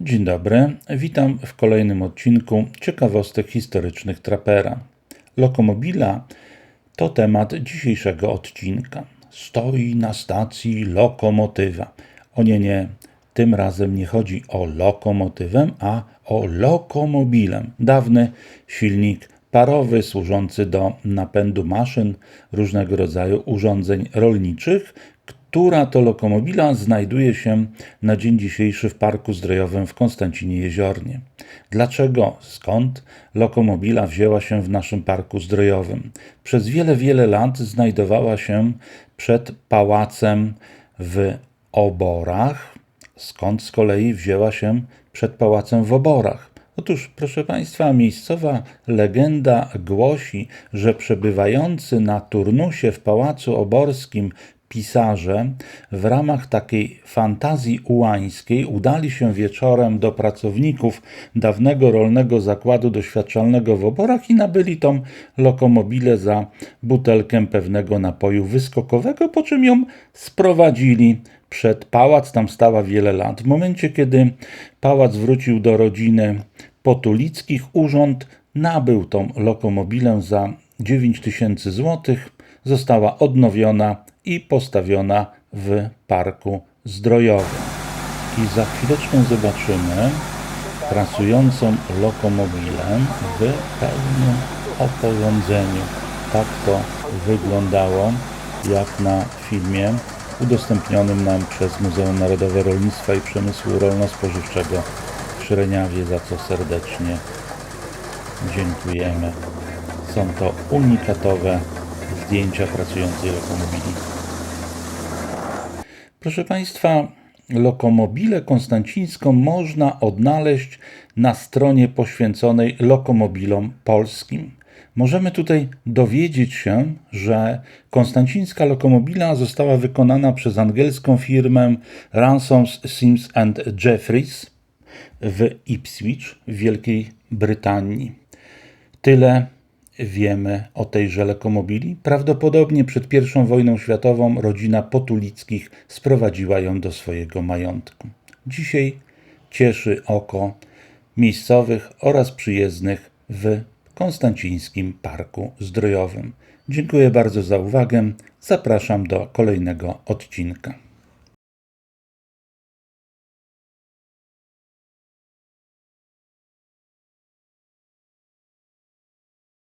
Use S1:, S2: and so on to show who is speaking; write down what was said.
S1: Dzień dobry, witam w kolejnym odcinku ciekawostek historycznych Trapera. Lokomobila to temat dzisiejszego odcinka. Stoi na stacji lokomotywa. O nie, nie, tym razem nie chodzi o lokomotywę, a o lokomobilem. Dawny silnik parowy służący do napędu maszyn, różnego rodzaju urządzeń rolniczych, która to lokomobila znajduje się na dzień dzisiejszy w Parku Zdrojowym w Konstancinie Jeziornie. Dlaczego, skąd lokomobila wzięła się w naszym Parku Zdrojowym? Przez wiele, wiele lat znajdowała się przed pałacem w Oborach, skąd z kolei wzięła się przed pałacem w Oborach. Otóż, proszę Państwa, miejscowa legenda głosi, że przebywający na turnusie w Pałacu Oborskim pisarze w ramach takiej fantazji ułańskiej udali się wieczorem do pracowników dawnego rolnego zakładu doświadczalnego w oborach i nabyli tą lokomobilę za butelkę pewnego napoju wyskokowego, po czym ją sprowadzili przed pałac. Tam stała wiele lat. W momencie, kiedy pałac wrócił do rodziny Potulickich, urząd nabył tą lokomobilę za 9 tysięcy złotych. Została odnowiona i postawiona w parku zdrojowym. I za chwileczkę zobaczymy pracującą lokomobilę w pełnym oporządzeniu. Tak to wyglądało jak na filmie udostępnionym nam przez Muzeum Narodowe Rolnictwa i Przemysłu Rolno-Spożywczego w Szreniawie, za co serdecznie dziękujemy. Są to unikatowe zdjęcia pracującej lokomobili. Proszę Państwa, lokomobilę konstancińską można odnaleźć na stronie poświęconej lokomobilom polskim. Możemy tutaj dowiedzieć się, że konstancińska lokomobila została wykonana przez angielską firmę Ransoms Sims and Jeffries w Ipswich w Wielkiej Brytanii. Tyle wiemy o tejże lokomobili. Prawdopodobnie przed I wojną światową rodzina Potulickich sprowadziła ją do swojego majątku. Dzisiaj cieszy oko miejscowych oraz przyjezdnych w Konstancińskim Parku Zdrojowym. Dziękuję bardzo za uwagę. Zapraszam do kolejnego odcinka.